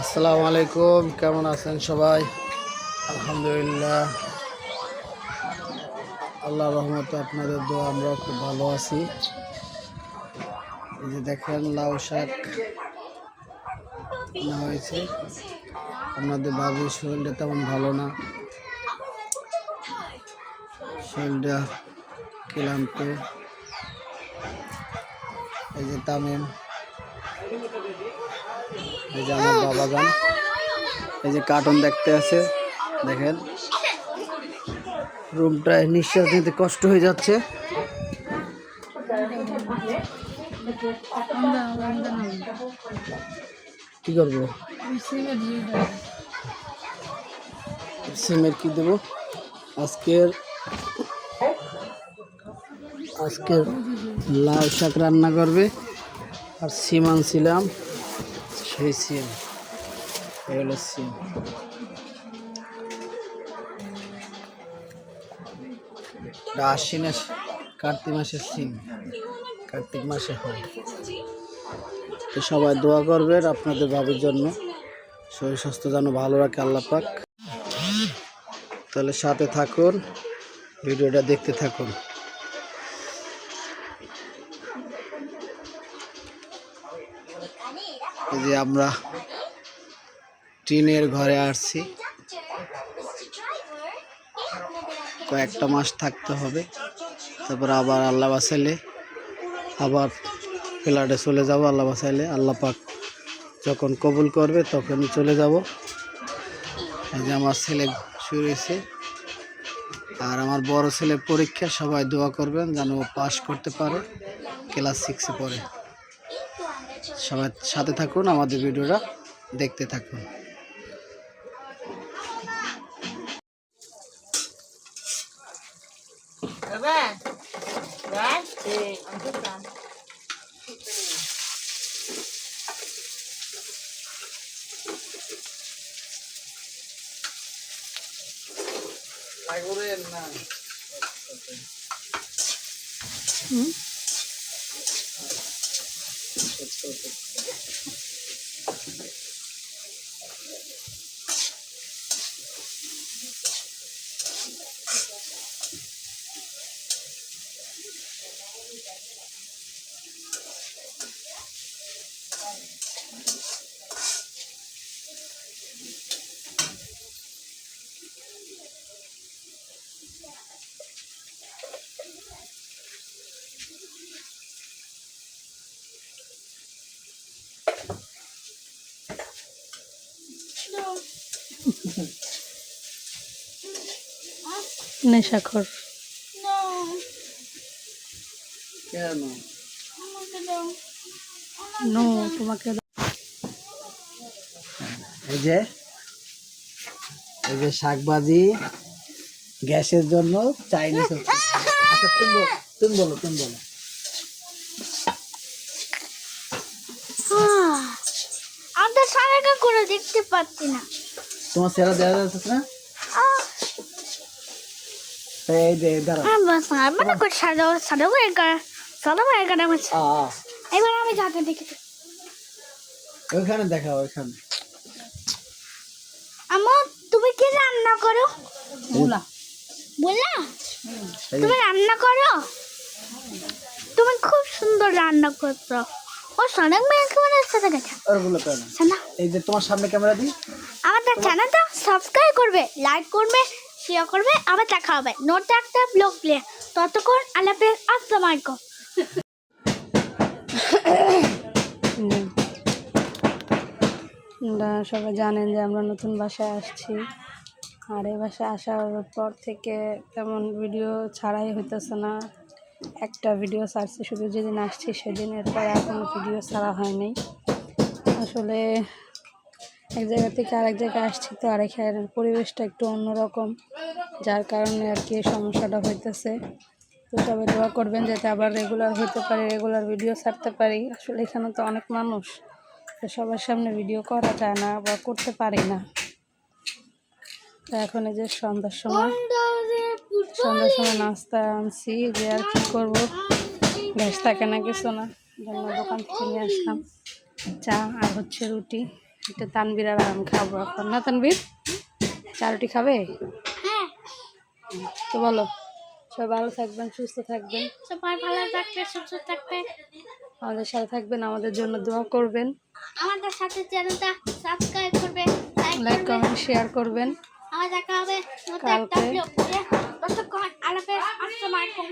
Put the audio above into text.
আসসালামু আলাইকুম, কেমন আছেন সবাই? আলহামদুলিল্লাহ। আল্লাহ রহমতে আপনাদের দোয়া আমরা খুব ভালো আছি। এই যে দেখেন, লাউ শাক না হয়েছে। আপনাদের বাবুর শরীরটা তেমন ভালো না। শরীরটা ক্লান্ত। এই যে তামিম। এই যে আমার বাবা গান এই যে কার্টুন দেখতে আছে, দেখেন। রুমটায় নিঃশ্বাস নিতে কষ্ট হয়ে যাচ্ছে। কি করব? সিমের কি দেবো? আজকের আজকের লাল শাক রান্না করবে। আর সিম আনছিলাম। সেই সিম, এই হলো সিম। আশ্বিন কার্তিক মাসের সিম। কার্তিক মাসে হয়। তো সবাই দোয়া করবেন আপনাদের বাবুর জন্য। শরীর স্বাস্থ্য যেন ভালো রাখে আল্লাহ পাক। তাহলে সাথে থাকুন, ভিডিওটা দেখতে থাকুন। এই যে আমরা টিনের ঘরে আসছি। কয়েকটা মাস থাকতে হবে। তারপর আবার আল্লাহ বাসাইলে আবার ফ্ল্যাটে চলে যাব আল্লাহ বাসাইলে। আল্লাহ পাক যখন কবুল করবে তখনই চলে যাব। এই যে আমার ছেলে শুরু আর আমার বড় ছেলে পরীক্ষা, সবাই দোয়া করবেন যেন ও পাশ করতে পারে, ক্লাস সিক্সে পড়ে। সবাই সাথে থাকুন আমাদের ভিডিওটা দেখতে থাকুন। Deixa eu. নেশাখর। কেন? নো তোমাকে এই যে এই যে শাকবাজি গ্যাসের জন্য চাইনিজ আচ্ছা তুমি বলো তুমি বলো তুমি বলো। আমরা সারাটা করে দেখতে পাচ্ছি না। তোমার চেহারা দেখা যাচ্ছে না? এই যে দাঁড়া মানে সাদা সাদা গা- সাদা আ আ, এবার আমি যাতে দেখেছি ওইখানে দেখা ওইখানে আমার তুমি কি রান্না করো বললা এই তুমি রান্না করো তুমি খুব সুন্দর রান্না করছ ও সনেক মেয়ে কেমন সাথে গেছে ওগুলো কেন এই যে তোমার সামনে ক্যামেরা দিই আমাদের চ্যানেলটা সাবস্ক্রাইব করবে লাইক করবে শেয়ার করবে, আবার দেখা হবে। নোট একটা ব্লগ প্লে। ততক্ষণ হাফেজ আসসালামু আলাইকুম। সবাই জানেন যে আমরা নতুন বাসায় আসছি। আর এই বাসায় আসার পর থেকে তেমন ভিডিও ছাড়াই হইতেছে না। একটা ভিডিও ছাড়ছি, শুধু যেদিন আসছি সেদিন এরপর এখনও ভিডিও ছাড়া হয়নি আসলে এক জায়গা থেকে আরেক জায়গায় আসছি, তো আর এখানের পরিবেশটা একটু অন্যরকম, যার কারণে আর কি সমস্যাটা হইতেছে। তো সবাই দোয়া করবেন যাতে আবার রেগুলার হতে পারি রেগুলার ভিডিও ছাড়তে পারি। আসলে এখানে তো অনেক মানুষ, তো সবার সামনে ভিডিও করা যায় না বা করতে পারি না। তো এখন এই যে সন্ধ্যার সময় সন্ধ্যার সময় নাস্তা আনছি, যে আর কি করব? গ্যাস থাকে না কিছু না। দোকান থেকে নিয়ে আসলাম চা আর হচ্ছে রুটি। এটা তানবির আর আমি খাব এখন। না তানবির চা রুটি খাবে? হ্যাঁ। তো বলো সবাই ভালো থাকবেন সুস্থ থাকবেন। সবাই ভালো থাকবে সুস্থ থাকবে। আমাদের সাথে থাকবেন আমাদের জন্য দোয়া করবেন। আমাদের সাথে চ্যানেলটা সাবস্ক্রাইব করবে লাইক কমেন্ট শেয়ার করবেন। আমার দেখা হবে কালকে। আলাপে আসসালামাইকুম